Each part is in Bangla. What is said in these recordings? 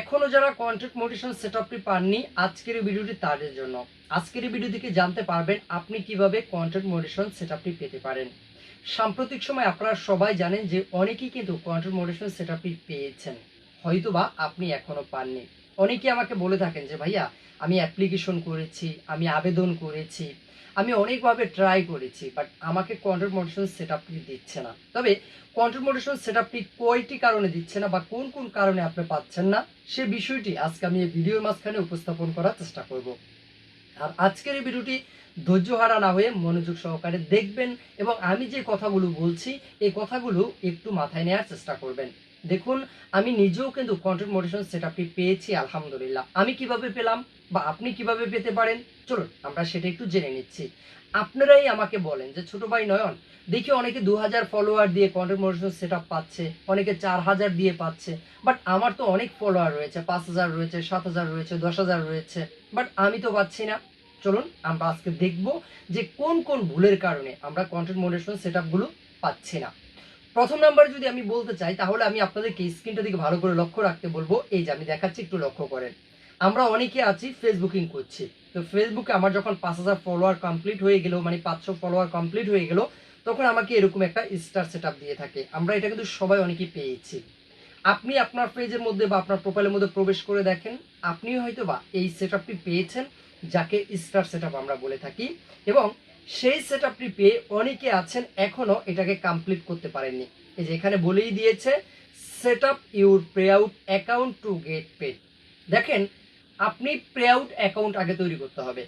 এখনও যারা কন্টেন্ট মোটিভেশন সেটআপটি পাননি, আজকের ভিডিওটি তাদের জন্য। আজকের ভিডিও থেকে জানতে পারবেন আপনি কীভাবে কন্টেন্ট মোটিভেশন সেটআপটি পেতে পারেন। সাম্প্রতিক সময় আপনারা সবাই জানেন যে অনেকেই কিন্তু কন্টেন্ট মোটিভেশন সেটআপটি পেয়েছেন। হয়তোবা আপনি এখনও পাননি। অনেকেই আমাকে বলে থাকেন যে, ভাইয়া, আমি অ্যাপ্লিকেশন করেছি, আমি আবেদন করেছি আমি অনেকভাবে ট্রাই করেছি বাট আমাকে কন্টেন্ট মোটিভেশন সেটআপটি দিচ্ছে না। তবে কন্টেন্ট মোটিভেশন সেটআপটি কয়টি কারণে দিচ্ছে না বা কোন কোন কারণে আপনি পাচ্ছেন না, সে বিষয়টি আজকে আমি এই ভিডিওর মাঝখানে উপস্থাপন করার চেষ্টা করব। আর আজকের এই ভিডিওটি ধৈর্য হারা না হয়ে মনোযোগ সহকারে দেখবেন এবং আমি যে কথাগুলো বলছি, এই কথাগুলো একটু মাথায় নেওয়ার চেষ্টা করবেন। দেখুন, আমি নিজেও কিন্তু কন্টেন্ট মোটিভেশন সেটআপটি পেয়েছি, আলহামদুলিল্লাহ। আমি কীভাবে পেলাম বা আপনি কীভাবে পেতে পারেন? চলুন, আমরা সেটা একটু জেনে নিচ্ছি। আপনারাই আমাকে বলেন যে ছোট ভাই নয়ন, দেখি অনেকে দু হাজার ফলোয়ার দিয়ে কন্টেন্ট মোটিভেশন সেট পাচ্ছে, অনেকে চার হাজার দিয়ে পাচ্ছে বাট আমার তো অনেক ফলোয়ার রয়েছে পাঁচ হাজার রয়েছে সাত হাজার রয়েছে দশ হাজার রয়েছে বাট আমি তো পাচ্ছি না। চলুন, আমরা আজকে দেখব যে কোন কোন ভুলের কারণে আমরা কন্টেন্ট মোটিভেশন সেট আপগুলো পাচ্ছি না। প্রথম নাম্বার যদি আমি বলতে চাই, তাহলে আমি আপনাদেরকে স্ক্রিনটা দিকে ভালো করে লক্ষ্য রাখতে বলব। এই যে, আমি দেখাচ্ছি, একটু লক্ষ্য করেন। আমরা অনেকে আছি ফেসবুকিং করছি। তো ফেসবুকে আমার যখন পাঁচ হাজার ফলোয়ার কমপ্লিট হয়ে গেল মানে পাঁচশো ফলোয়ার কমপ্লিট হয়ে গেল, তখন আমাকে এরকম একটা স্টার সেট দিয়ে থাকে। আমরা এটা কিন্তু সবাই অনেকেই পেয়েছি। আপনি আপনার পেজের মধ্যে বা আপনার প্রোফাইলের মধ্যে প্রবেশ করে দেখেন। আপনি হয়তো বা এই সেট পেয়েছেন, যাকে স্টার সেট আমরা বলে থাকি। এবং সেই সেট আপটি পেয়ে অনেকে আছেন এখনও এটাকে কমপ্লিট করতে পারেননি। এই যে এখানে বলেই দিয়েছে set up your payout account to get pay দেখেন, আপনি প্রে আউট অ্যাকাউন্ট আগে তৈরি করতে হবে।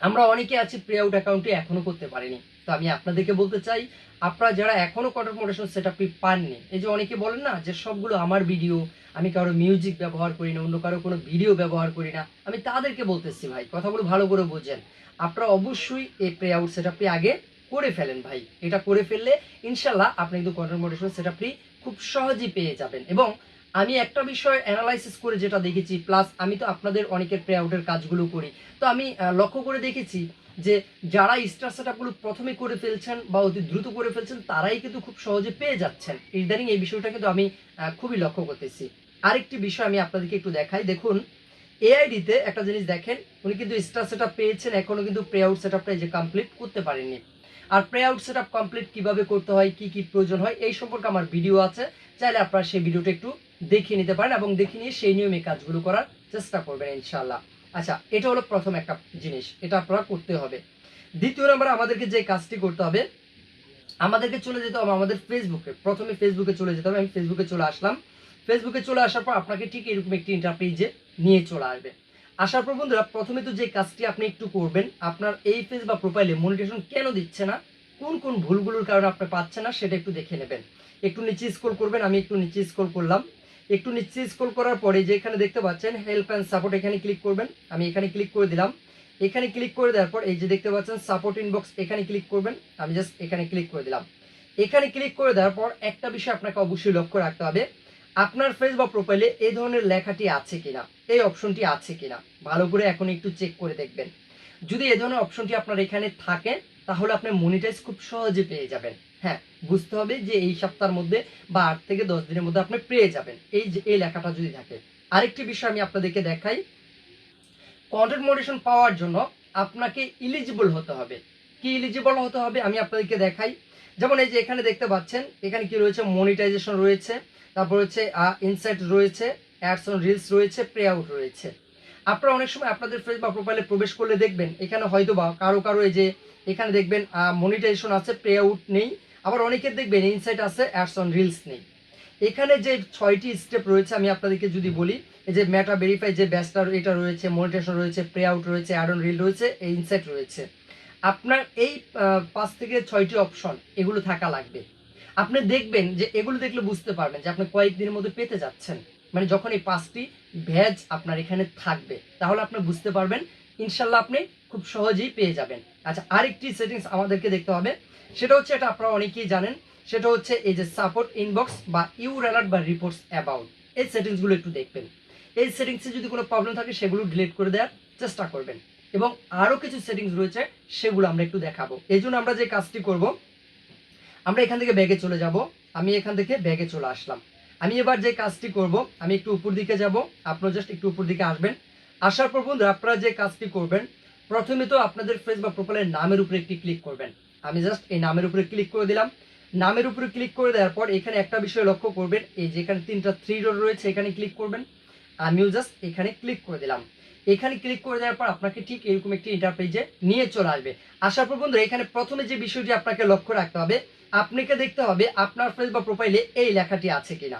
আমরা অনেকে আছি প্রে আউট অ্যাকাউন্টটি এখনও করতে পারিনি। তো আমি আপনাদেরকে বলতে চাই, আপনারা যারা এখনও কন্টেন্ট মোটিভেশন সেট আপনি পাননি, এই যে অনেকে বলেন না যে সবগুলো আমার ভিডিও আমি কারও মিউজিক ব্যবহার করি না, অন্য কারও কোনো ভিডিও ব্যবহার করি না, আমি তাদেরকে বলতেছি ভাই, কথাগুলো ভালো করে বোঝেন। আপনারা অবশ্যই এই প্রে আউট সেট আপনি আগে করে ফেলেন ভাই, এটা করে ফেললে ইনশাল্লাহ আপনি কিন্তু কন্টেন্ট মোটিভেশন সেট আপনি খুব সহজেই পেয়ে যাবেন। এবং আমি একটা বিষয় অ্যানালাইসিস করে যেটা দেখেছি প্লাস আমি তো আপনাদের অনেকের প্রে আউটের কাজগুলো করি। তো আমি লক্ষ্য করে দেখেছি যে যারা স্টার সেটআপগুলো প্রথমে করে ফেলছেন বা অতি দ্রুত করে ফেলছেন, তারাই কিন্তু খুব সহজে পেয়ে যাচ্ছেন। ইদানিং এই বিষয়টা কিন্তু আমি খুবই লক্ষ্য করতেছি। আরেকটি বিষয় আমি আপনাদেরকে একটু দেখাই। দেখুন এআইডিতে একটা জিনিস দেখেন, উনি কিন্তু স্টার সেটআপ পেয়েছেন, এখনও কিন্তু প্রে আউট সেটআপটা যে কমপ্লিট করতে পারেননি। আর প্রে আউট সেটআপ কমপ্লিট কীভাবে করতে হয়, কি কি প্রয়োজন হয়, এই সম্পর্কে আমার ভিডিও আছে। চাইলে আপনারা সেই ভিডিওটা একটু দেখে নিতে পারেন এবং দেখে নিয়ে সেই নিয়মে কাজগুলো করার চেষ্টা করবেন ইনশাল্লাহ আচ্ছা এটা হলো প্রথম একটা জিনিস, এটা আপনারা করতে হবে। দ্বিতীয় নম্বর আমাদেরকে যে কাজটি করতে হবে, আমাদেরকে চলে যেতে হবে আমাদের ফেসবুকে প্রথমে ফেসবুকে চলে যেতে হবে, আমি ফেসবুকে চলে আসলাম। ফেসবুকে চলে আসার পর আপনাকে ঠিক এরকম একটি ইন্টারপ্রেজে নিয়ে চলে আসবে। আসার পর বন্ধুরা, প্রথমে তো যে কাজটি আপনি একটু করবেন, আপনার এই পেজ বা প্রোফাইলে মনিটেশন কেন দিচ্ছে না, কোন কোন ভুলগুলোর কারণে আপনি পাচ্ছেন না, সেটা একটু দেখে নেবেন। একটু নিচে স্ক্রল করবেন, আমি একটু নিচে স্ক্রল করলাম। একটু নিচে স্ক্রল করার পরে যে এখানে দেখতে পাচ্ছেন হেল্প অ্যান্ড সাপোর্ট এখানে ক্লিক করবেন। আমি এখানে ক্লিক করে দিলাম। এখানে ক্লিক করে দেওয়ার পর এই যে দেখতে পাচ্ছেন সাপোর্ট ইনবক্স এখানে ক্লিক করবেন। আমি জাস্ট এখানে ক্লিক করে দিলাম। এখানে ক্লিক করে দেওয়ার পর একটা বিষয় আপনাকে অবশ্যই লক্ষ্য রাখতে হবে। আপনার ফেস বা প্রোফাইলে এই ধরনের লেখাটি আছে কিনা, এই অপশনটি আছে কিনা, ভালো করে এখন একটু চেক করে দেখবেন। যদি এই ধরনের অপশনটি আপনার এখানে থাকে, তাহলে আপনি মনিটাইজ খুব সহজে পেয়ে যাবেন। হ্যাঁ বুঝতে হবে যে এই সপ্তাহের মধ্যে বা আট থেকে দশ দিনের মধ্যে আপনি পেয়ে যাবেন। এই যে, এই লেখাটা যদি থাকে। আরেকটি বিষয় আমি আপনাদেরকে দেখাই। কন্টেন্ট মোডেশন পাওয়ার জন্য আপনাকে ইলিজিবল হতে হবে। কি ইলিজিবল হতে হবে আমি আপনাদেরকে দেখাই। যেমন এই যে এখানে দেখতে পাচ্ছেন, এখানে কি রয়েছে? মনিটাইজেশন রয়েছে। তারপর হচ্ছে ইনসাইট রয়েছে অ্যাডস অন রিলস রয়েছে প্রে আউট রয়েছে। আপনারা অনেক সময় আপনাদের ফেস বা প্রোফাইলে প্রবেশ করলে দেখবেন, এখানে হয়তো বা কারও কারও এই যে, এখানে দেখবেন মনিটাইজেশন আছে প্রে আউট নেই। আবার অনেকের দেখবেন ইনসাইট আছে অ্যাডস অন রিলস নেই। এখানে যে ছয়টি স্টেপ রয়েছে, আমি আপনাদেরকে যদি বলি যে ম্যাটা ভেরিফাই যে ব্যাচটা এটা রয়েছে মনিটেশন রয়েছে প্রে আউট রয়েছে অ্যাড অন রিল রয়েছে, এই ইনসাইট রয়েছে। আপনার এই পাঁচ থেকে ছয়টি অপশন এগুলো থাকা লাগবে। আপনি দেখবেন যে এগুলো দেখলে বুঝতে পারবেন যে আপনি কয়েকদিনের মধ্যে পেতে যাচ্ছেন। মানে যখন এই পাঁচটি ভ্যাজ আপনার এখানে থাকবে, তাহলে আপনি বুঝতে পারবেন, ইনশাল্লাহ আপনি খুব সহজেই পেয়ে যাবেন। আচ্ছা আরেকটি সেটিংস আমাদেরকে দেখতে হবে। সেটা হচ্ছে এটা আপনারা অনেকেই জানেন, সেটা হচ্ছে এই যে সাপোর্ট ইনবক্স বা ইউর অ্যালার্ট বা রিপোর্টস অ্যাবাউট এই সেটিংসগুলো একটু দেখবেন। এই সেটিংসে যদি কোনো প্রবলেম থাকে, সেগুলো ডিলিট করে দেওয়ার চেষ্টা করবেন। এবং আরও কিছু সেটিংস রয়েছে, সেগুলো আমরা একটু দেখাবো। এই জন্য আমরা যে কাজটি করব, আমরা এখান থেকে ব্যাগে চলে যাব। আমি এখান থেকে ব্যাগে চলে আসলাম। আমি এবার যে কাজটি করব, আমি একটু উপর দিকে যাব। আপনারা জাস্ট একটু উপর দিকে আসবেন। আসার পর বন্ধুরা, আপনারা যে কাজটি করবেন, প্রথমে তো আপনাদের ফেস বা প্রোফাইলের নামের উপরে একটি ক্লিক করবেন। আমি জাস্ট এই নামের উপরে ক্লিক করে দিলাম। নামের উপরে ক্লিক করে দেওয়ার পর এখানে একটা বিষয় লক্ষ্য করবেন। এই যে এখানে তিনটা থ্রি ডট রয়েছে, এখানে ক্লিক করবেন। আমিও জাস্ট এখানে ক্লিক করে দিলাম। এখানে ক্লিক করে দেওয়ার পর আপনাকে ঠিক এরকম একটি ইন্টারপেজে নিয়ে চলে আসবে। আসার পর বন্ধুরা, এখানে প্রথমে যে বিষয়টি আপনাকে লক্ষ্য রাখতে হবে, আপনাকে দেখতে হবে আপনার ফেস বা প্রোফাইলে এই লেখাটি আছে কিনা।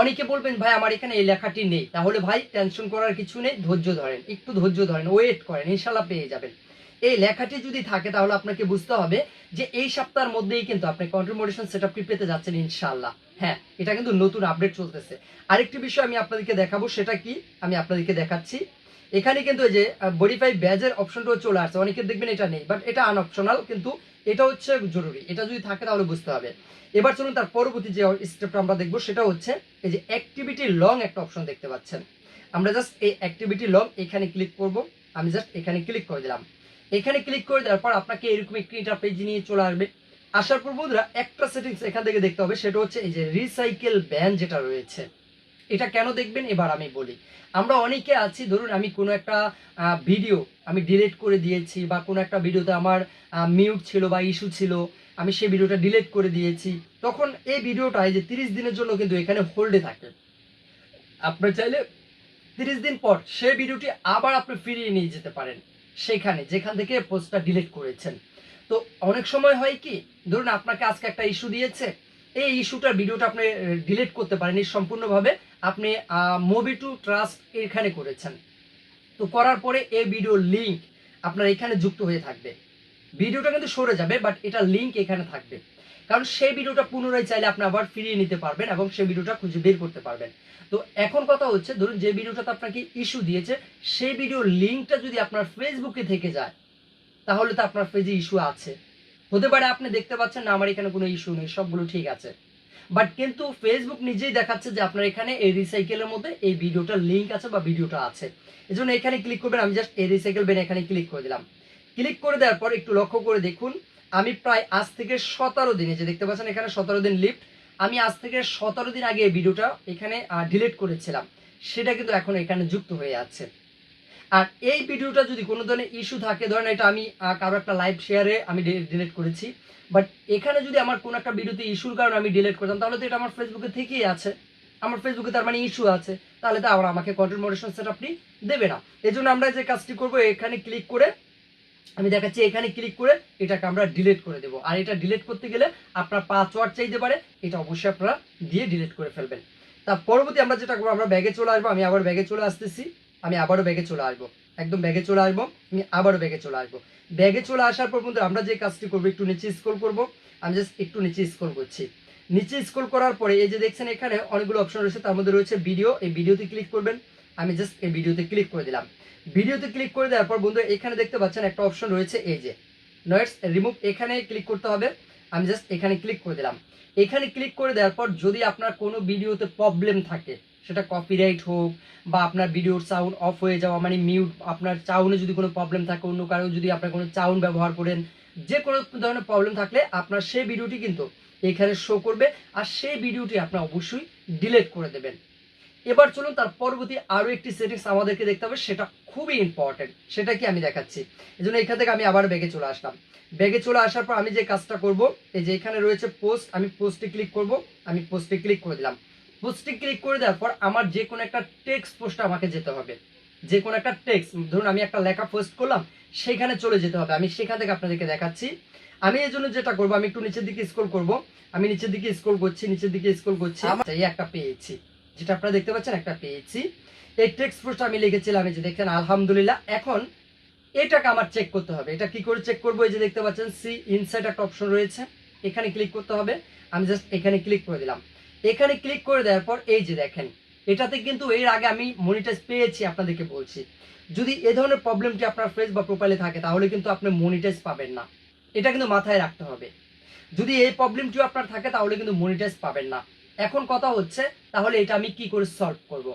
অনেকে বলবেন, ভাই, আমার এখানে এই লেখাটি নেই। তাহলে ভাই টেনশন করার কিছু নেই, ধৈর্য ধরেন। একটু ধৈর্য ধরেন ওয়েট করেন, ইনশাল্লাহ পেয়ে যাবেন। এই লেখাটি যদি থাকে, তাহলে আপনাকে বুঝতে হবে যে এই সপ্তাহের মধ্যেই কিন্তু আপনি কন্ট্রোল মোডেশন সেটআপটি পেতে যাচ্ছেন ইনশাল্লাহ হ্যাঁ এটা কিন্তু নতুন আপডেট চলতেছে। আরেকটি বিষয় আমি আপনাদেরকে দেখাবো, সেটা কি? আমি আপনাদেরকে দেখাচ্ছি। এখানে কিন্তু যে বডিফাই ব্যাজের অপশনটাও চলে আসছে। অনেকে দেখবেন এটা নেই বাট এটা আনঅপশনাল কিন্তু এটা হচ্ছে জরুরি। এটা যদি থাকে, তাহলে বুঝতে হবে। এবার চলুন তার পরবর্তী যে স্টেপটা আমরা দেখব, সেটা হচ্ছে এই যে অ্যাক্টিভিটি লং একটা অপশন দেখতে পাচ্ছেন। আমরা জাস্ট এই অ্যাক্টিভিটি লং এখানে ক্লিক করব। আমি জাস্ট এখানে ক্লিক করে দিলাম। এখানে ক্লিক করে দেওয়ার পর আপনাকে এরকম একটি ইন্টারপেজ নিয়ে চলে আসবে। আসার পর বন্ধুরা, একটা সেটিংস এখান থেকে দেখতে হবে, সেটা হচ্ছে এই যে রিসাইকেল ব্যান যেটা রয়েছে। এটা কেন দেখবেন? এবার আমি বলি। আমরা অনেকে আছি, ধরুন আমি কোনো একটা ভিডিও আমি ডিলিট করে দিয়েছি বা কোনো একটা ভিডিওতে আমার মিউট ছিল বা ইস্যু ছিল, আমি সেই ভিডিওটা ডিলিট করে দিয়েছি। তখন এই ভিডিওটা এই যে তিরিশ দিনের জন্য কিন্তু এখানে হোল্ডে থাকে। আপনার চাইলে তিরিশ দিন পর সেই ভিডিওটি আবার আপনি ফিরিয়ে নিয়ে যেতে পারেন। সেখানে, যেখান থেকে পোস্টটা ডিলিট করেছেন। তো অনেক সময় হয় কি, ধরুন আপনাকে আজকে একটা ইস্যু দিয়েছে, এই ইস্যুটার ভিডিওটা আপনি ডিলিট করতে পারেন সম্পূর্ণভাবে, আপনি মুভি টু ট্রাস্ট এখানে করেছেন। তো করার পরে এই ভিডিও লিঙ্ক আপনার এখানে যুক্ত হয়ে থাকবে। ভিডিওটা কিন্তু সরে যাবে বাট এটা লিঙ্ক এখানে থাকবে। কারণ সেই ভিডিওটা পুনরায় চাইলে আপনি আবার ফিরিয়ে নিতে পারবেন এবং সেই ভিডিওটা খুঁজে বের করতে পারবেন। তো এখন কথা হচ্ছে, ধরুন যে ভিডিওটাতে আপনাকে ইস্যু দিয়েছে, সেই ভিডিওর লিঙ্কটা যদি আপনার ফেসবুকে থেকে যায়, তাহলে তো আপনার পেজে ইস্যু আছে। হতে পারে আপনি দেখতে পাচ্ছেন, না, আমার এখানে কোনো ইস্যু নেই, সবগুলো ঠিক আছে। বাট কিন্তু ফেসবুক নিজেই দেখাচ্ছে যে আপনার এখানে এই রিসাইকেলের মধ্যে এই ভিডিওটার লিঙ্ক আছে বা ভিডিওটা আছে। এজন্য এখানে ক্লিক করবেন, আমি জাস্ট এই রিসাইকেল বেন এখানে ক্লিক করে দিলাম। ক্লিক করে দেওয়ার পর একটু লক্ষ্য করে দেখুন আমি প্রায় আজ থেকে সতেরো দিনে যে দেখতে পাচ্ছেন এখানে সতেরো দিন লিফট আমি আজ থেকে সতেরো দিন আগে এই ভিডিওটা এখানে ডিলিট করেছিলাম। সেটা কিন্তু এখন এখানে যুক্ত হয়ে আছে। আর এই ভিডিওটা যদি কোনো ধরনের ইস্যু থাকে, ধরেন এটা আমি কারও একটা লাইভ শেয়ারে আমি ডিলিট করেছি বাট এখানে যদি আমার কোনো একটা ভিডিওতে ইস্যুর কারণে আমি ডিলিট করতাম তাহলে তো এটা আমার ফেসবুকে থেকেই আছে। আমার ফেসবুকে তার মানে ইস্যু আছে। তাহলে তো আবার আমাকে কন্টেন্ট মডারেশন সেট আপনি দেবে না। এই জন্য আমরা যে কাজটি করব, এখানে ক্লিক করে আমি দেখাচ্ছি এখানে ক্লিক করে এটাকে আমরা ডিলিট করে দেবো। আর এটা ডিলিট করতে গেলে আপনার পাসওয়ার্ড চাইতে পারে, এটা অবশ্যই আপনারা দিয়ে ডিলিট করে ফেলবেন। তার পরবর্তী আমরা যেটা করব, আমরা ব্যাগে চলে আসব, আমি আবার ব্যাগে চলে আসতেছি, আমি আবারও ব্যাগে চলে আসব। একদম ব্যাগে চলে আসব, আমি আবারও ব্যাগে চলে আসব। ব্যাগে চলে আসার পর বন্ধু আমরা যে কাজটি করব, একটু নিচে স্ক্রল করব। আমি জাস্ট একটু নিচে স্ক্রল করছি। নিচে স্ক্রল করার পরে এই যে দেখছেন এখানে অনেকগুলো অপশন রয়েছে, তার মধ্যে রয়েছে ভিডিও এই ভিডিওতে ক্লিক করবেন। আমি জাস্ট এই ভিডিওতে ক্লিক করে দিলাম। ভিডিওতে ক্লিক করে দেওয়ার পর বন্ধু এখানে দেখতে পাচ্ছেন একটা অপশন রয়েছে, এই যে নয়েস রিমুভ এখানে ক্লিক করতে হবে। আমি জাস্ট এখানে ক্লিক করে দিলাম। এখানে ক্লিক করে দেওয়ার পর যদি আপনার কোনো ভিডিওতে প্রবলেম থাকে, সেটা কপিরাইট হোক বা আপনার ভিডিওর সাউন্ড অফ হয়ে যাওয়া মানে মিউট আপনার চাউনে যদি কোনো প্রবলেম থাকে, অন্য কারও যদি আপনার কোনো চাউন ব্যবহার করেন, যে কোনো ধরনের প্রবলেম থাকলে আপনার সেই ভিডিওটি কিন্তু এখানে শো করবে, আর সেই ভিডিওটি আপনার অবশ্যই ডিলিট করে দেবেন। এবার চলুন তার পরবর্তী আরও একটি সেটিংস আমাদেরকে দেখতে হবে সেটা খুবই ইম্পর্টেন্ট সেটা কি আমি দেখাচ্ছি। এই জন্য এখান থেকে আমি আবার ব্যাগে চলে আসলাম। ব্যাগে চলে আসার পর আমি যে কাজটা করব এই যে এখানে রয়েছে পোস্ট আমি পোস্টে ক্লিক করব আমি পোস্টে ক্লিক করে দিলাম। পোস্টে ক্লিক করে দেওয়ার পর আমার যে কোনো একটা টেক্সট পোস্ট আমাকে যেতে হবে। যে কোনো একটা টেক্সট ধরুন আমি একটা লেখা পোস্ট করলাম সেখানে চলে যেতে হবে। আমি সেখান থেকে আপনাদেরকে দেখাচ্ছি। আমি এই জন্য যেটা করব আমি একটু নিচের দিকে স্ক্রল করব। আমি নিচের দিকে স্ক্রল করছি নিচের দিকে স্ক্রল করছি। আমার এই একটা পেয়েছি। যেটা আপনারা দেখতে পাচ্ছেন, একটা পেয়েছি। এই টেক্সট পোস্ট আমি লিখেছিলাম, এই যে দেখেন, আলহামদুলিল্লাহ, এখন এটাকে আমার চেক করতে হবে। এটা কি করে চেক করব? এই যে দেখতে পাচ্ছেন সি ইনসাইড একটা অপশন রয়েছে। এখানে ক্লিক করতে হবে। আমি জাস্ট এখানে ক্লিক করে দিলাম। এখানে ক্লিক করে দেওয়ার পর, এই যে দেখেন, এটাতে কিন্তু এর আগে আমি মনিটাইজ পেয়েছি, আপনাদেরকে বলছি। যদি এ ধরনের প্রবলেমটি আপনার ফেস বা প্রোফাইলে থাকে, তাহলে কিন্তু আপনি মনিটাইজ পাবেন না। এটা কিন্তু মাথায় রাখতে হবে। যদি এই প্রবলেমটিও আপনার থাকে, তাহলে কিন্তু মনিটাইজ পাবেন না। এখন কথা হচ্ছে, তাহলে এটা আমি কি করে সলভ করব।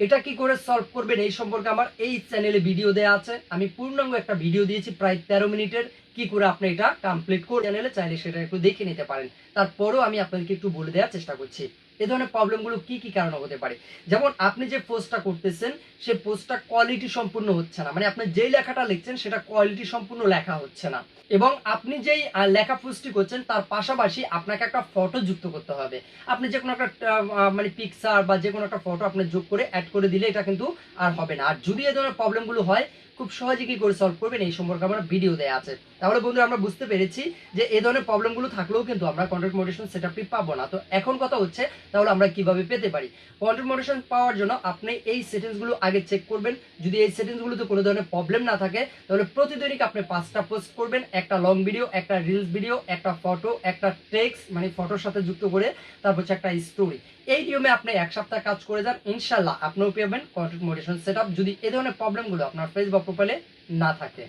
এটা কি করে সলভ করবেন এই সম্পর্কে আমার এই চ্যানেলে ভিডিও দেওয়া আছে। আমি পূর্ণাঙ্গ একটা ভিডিও দিয়েছি প্রায় তেরো মিনিটের। কি করে আপনি এটা কমপ্লিট করে চ্যানেলে চাইলে সেটা একটু দেখে নিতে পারেন। তারপরও আমি আপনাদেরকে একটু বলে দেওয়ার চেষ্টা করছি। এ ধরনের প্রবলেমগুলো কি কি কারণে হতে পারে? যেমন আপনি যে পোস্টটা করতেছেন, সে পোস্টটা কোয়ালিটি সম্পূর্ণ হচ্ছে না। মানে আপনি যেই লেখাটা লিখছেন, সেটা কোয়ালিটি সম্পূর্ণ লেখা হচ্ছে না। এবং আপনি যেই লেখা পোস্টটি করছেন, তার পাশাপাশি আপনাকে একটা ফটো যুক্ত করতে হবে। আপনি যে কোনো একটা মানে পিকচার বা যে কোনো একটা ফটো আপনি যোগ করে অ্যাড করে দিলে এটা কিন্তু আর হবে না। আর যদি এ ধরনের প্রবলেমগুলো হয় খুব সহজে কি করে সলভ করবেন এই সম্পর্কে আমার ভিডিও দেওয়া আছে। তাহলে বন্ধুরা, আমরা বুঝতে পেরেছি যে এই ধরনের প্রবলেমগুলো থাকলেও কিন্তু আমরা কন্টেন্ট মোটিভেশন সেটআপটি পাবো না। তো এখন কথা হচ্ছে, তাহলে আমরা কীভাবে পেতে পারি? কন্টেন্ট মোটিভেশন পাওয়ার জন্য আপনি এই সেটিংসগুলো আগে চেক করবেন। যদি এই সেটিংসগুলোতে কোনো ধরনের প্রবলেম না থাকে, তাহলে প্রতিদিনই আপনি পাঁচটা পোস্ট করবেন। একটা লং ভিডিও একটা রিলস ভিডিও একটা ফটো একটা টেক্সট মানে ফটোর সাথে যুক্ত করে, তারপর হচ্ছে একটা স্টোরি এই নিয়মে আপনি এক সপ্তাহ কাজ করে যান ইনশাল্লাহ আপনিও পাবেন কন্টেন্ট মোটিভেশন সেট যদি এ ধরনের প্রবলেমগুলো আপনার ফেসবুক প্রোফাইলে না থাকে।